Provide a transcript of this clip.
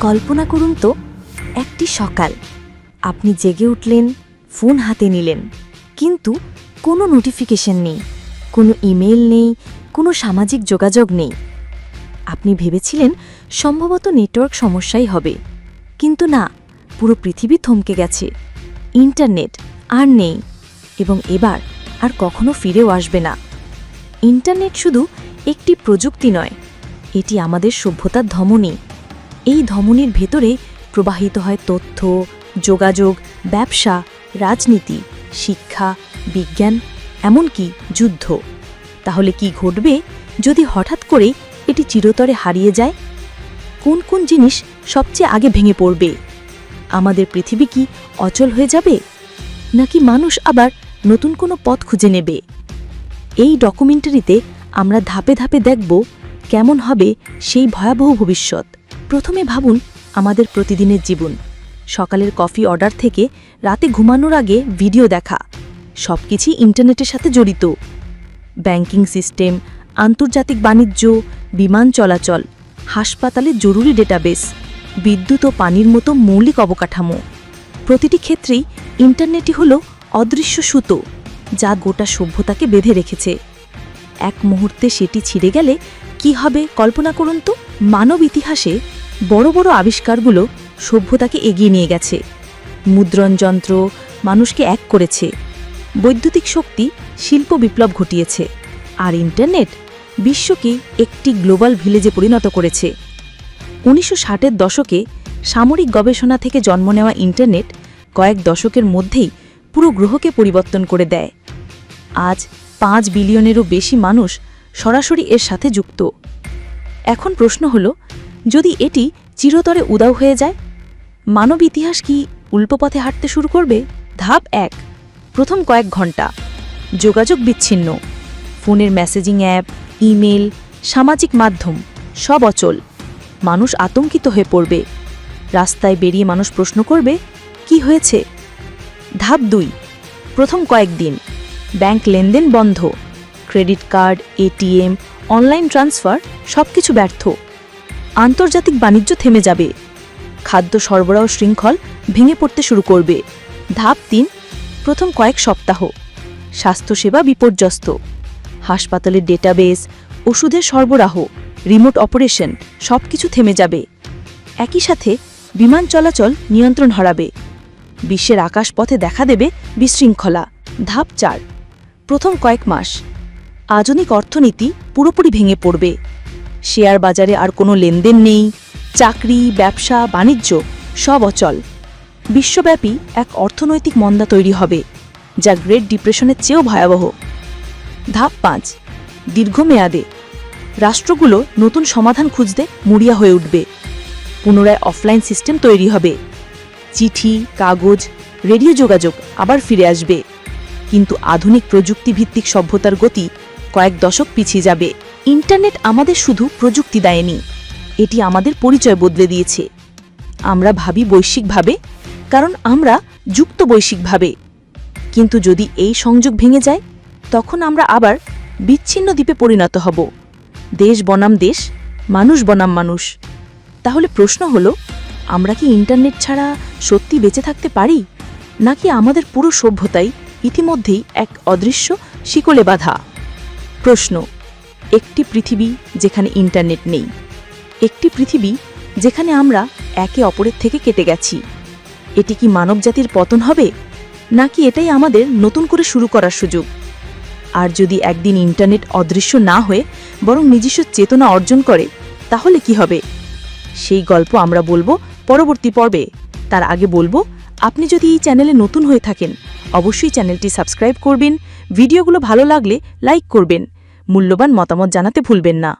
কল্পনা করুন তো, একটি সকাল। আপনি জেগে উঠলেন, ফোন হাতে নিলেন। কিন্তু কোনো নোটিফিকেশন নেই, কোনো ইমেল নেই, কোনো সামাজিক যোগাযোগ নেই। আপনি ভেবেছিলেন সম্ভবত নেটওয়ার্ক সমস্যাই হবে। কিন্তু না, পুরো পৃথিবী থমকে গেছে। ইন্টারনেট আর নেই এবং এবার আর কখনো ফিরেও আসবে না। ইন্টারনেট শুধু একটি প্রযুক্তি নয়, এটি আমাদের সভ্যতার ধমনী। এই ধমনীর ভেতরে প্রবাহিত হয় তথ্য, যোগাযোগ, ব্যবসা, রাজনীতি, শিক্ষা, বিজ্ঞান, এমনকি যুদ্ধ। তাহলে কি ঘটবে যদি হঠাৎ করে এটি চিরতরে হারিয়ে যায়? কোন কোন জিনিস সবচেয়ে আগে ভেঙে পড়বে? আমাদের পৃথিবী কি অচল হয়ে যাবে? নাকি মানুষ আবার নতুন কোনো পথ খুঁজে নেবে? এই ডকুমেন্টারিতে আমরা ধাপে ধাপে দেখব কেমন হবে সেই ভয়াবহ ভবিষ্যৎ। প্রথমে ভাবুন আমাদের প্রতিদিনের জীবন। সকালের কফি অর্ডার থেকে রাতে ঘুমানোর আগে ভিডিও দেখা। সবকিছুই ইন্টারনেটের সাথে জড়িত। ব্যাংকিং সিস্টেম, আন্তর্জাতিক বাণিজ্য, বিমান চলাচল হাসপাতালে জরুরি ডেটাবেস, বিদ্যুৎ ও পানির মতো মৌলিক অবকাঠামো। প্রতিটি ক্ষেত্রেই ইন্টারনেটই হল অদৃশ্য সুতো, যা গোটা সভ্যতাকে বেঁধে রেখেছে। এক মুহূর্তে সেটি ছিঁড়ে গেলে কি হবে কল্পনা করুন তো? মানব ইতিহাসে বড় বড় আবিষ্কারগুলো সভ্যতাকে এগিয়ে নিয়ে গেছে। মুদ্রণ যন্ত্র মানুষকে এক করেছে। বৈদ্যুতিক শক্তি শিল্প বিপ্লব ঘটিয়েছে। আর ইন্টারনেট বিশ্বকে একটি গ্লোবাল ভিলেজে পরিণত করেছে। উনিশশো ষাটের দশকে সামরিক গবেষণা থেকে জন্ম নেওয়া ইন্টারনেট কয়েক দশকের মধ্যেই পুরো গ্রহকে পরিবর্তন করে দেয়। আজ পাঁচ বিলিয়নেরও বেশি মানুষ সরাসরি এর সাথে যুক্ত। এখন প্রশ্ন হল যদি এটি চিরতরে উদাও হয়ে যায়? মানব ইতিহাস কি উল্পপথে হাঁটতে শুরু করবে? ধাপ এক, প্রথম কয়েক ঘণ্টা। যোগাযোগ বিচ্ছিন্ন। ফোনের মেসেজিং অ্যাপ, ইমেল, সামাজিক মাধ্যম, সব অচল। মানুষ আতঙ্কিত হয়ে পড়বে। রাস্তায় বেরিয়ে মানুষ প্রশ্ন করবে, কি হয়েছে? ধাপ দুই, প্রথম কয়েকদিন ব্যাংক লেনদেন বন্ধ। Credit card ATM online transfer সব কিছু ব্যর্থ। আন্তর্জাতিক বাণিজ্য থেমে যাবে। খাদ্য সরবরাহ শৃঙ্খল ভেঙে পড়তে শুরু করবে। ধাপ তিন, প্রথম কয়েক সপ্তাহ। স্বাস্থ্যসেবা বিপর্যস্ত। হাসপাতালের ডেটাবেস, ওষুধের সরবরাহ, রিমোট অপারেশন সব কিছু থেমে যাবে। একই সাথে বিমান চলাচল নিয়ন্ত্রণ হারাবে। বিশ্বের আকাশপথে দেখা দেবে বিশৃঙ্খলা। ধাপ চার, প্রথম কয়েক মাস। আধুনিক অর্থনীতি পুরোপুরি ভেঙে পড়বে। শেয়ার বাজারে আর কোনো লেনদেন নেই, চাকরি, ব্যবসা, বাণিজ্য, সব অচল। বিশ্বব্যাপী এক অর্থনৈতিক মন্দা তৈরি হবে, যা গ্রেট ডিপ্রেশনের চেয়েও ভয়াবহ। ধাপ পাঁচ, দীর্ঘমেয়াদে। রাষ্ট্রগুলো নতুন সমাধান খুঁজতে মরিয়া হয়ে উঠবে। পুনরায় অফলাইন সিস্টেম তৈরি হবে। চিঠি, কাগজ, রেডিও যোগাযোগ আবার ফিরে আসবে। কিন্তু আধুনিক প্রযুক্তিভিত্তিক সভ্যতার গতি কয়েক দশক পিছিয়ে যাবে। ইন্টারনেট আমাদের শুধু প্রযুক্তি দেয়নি, এটি আমাদের পরিচয় বদলে দিয়েছে। আমরা ভাবি বৈশ্বিকভাবে, কারণ আমরা যুক্ত বৈশ্বিকভাবে। কিন্তু যদি এই সংযোগ ভেঙে যায়, তখন আমরা আবার বিচ্ছিন্ন দ্বীপে পরিণত হব। দেশ বনাম দেশ, মানুষ বনাম মানুষ। তাহলে প্রশ্ন হলো, আমরা কি ইন্টারনেট ছাড়া সত্যি বেঁচে থাকতে পারি? নাকি আমাদের পুরো সভ্যতাই ইতিমধ্যেই এক অদৃশ্য শিকলে বাঁধা? প্রশ্ন। একটি পৃথিবী যেখানে ইন্টারনেট নেই, একটি পৃথিবী যেখানে আমরা একে অপরের থেকে কেটে গেছি। এটি কি মানবজাতির পতন হবে, নাকি এটাই আমাদের নতুন করে শুরু করার সুযোগ? আর যদি একদিন ইন্টারনেট অদৃশ্য না হয়ে বরং নিজস্ব চেতনা অর্জন করে, তাহলে কি হবে? সেই গল্প আমরা বলব পরবর্তী পর্বে। তার আগে বলব, আপনি যদি এই চ্যানেলে নতুন হয়ে থাকেন, অবশ্যই চ্যানেলটি সাবস্ক্রাইব করবেন, ভিডিওগুলো ভালো লাগলে লাইক করবেন। মূল্যবান মতামত জানাতে ভুলবেন না।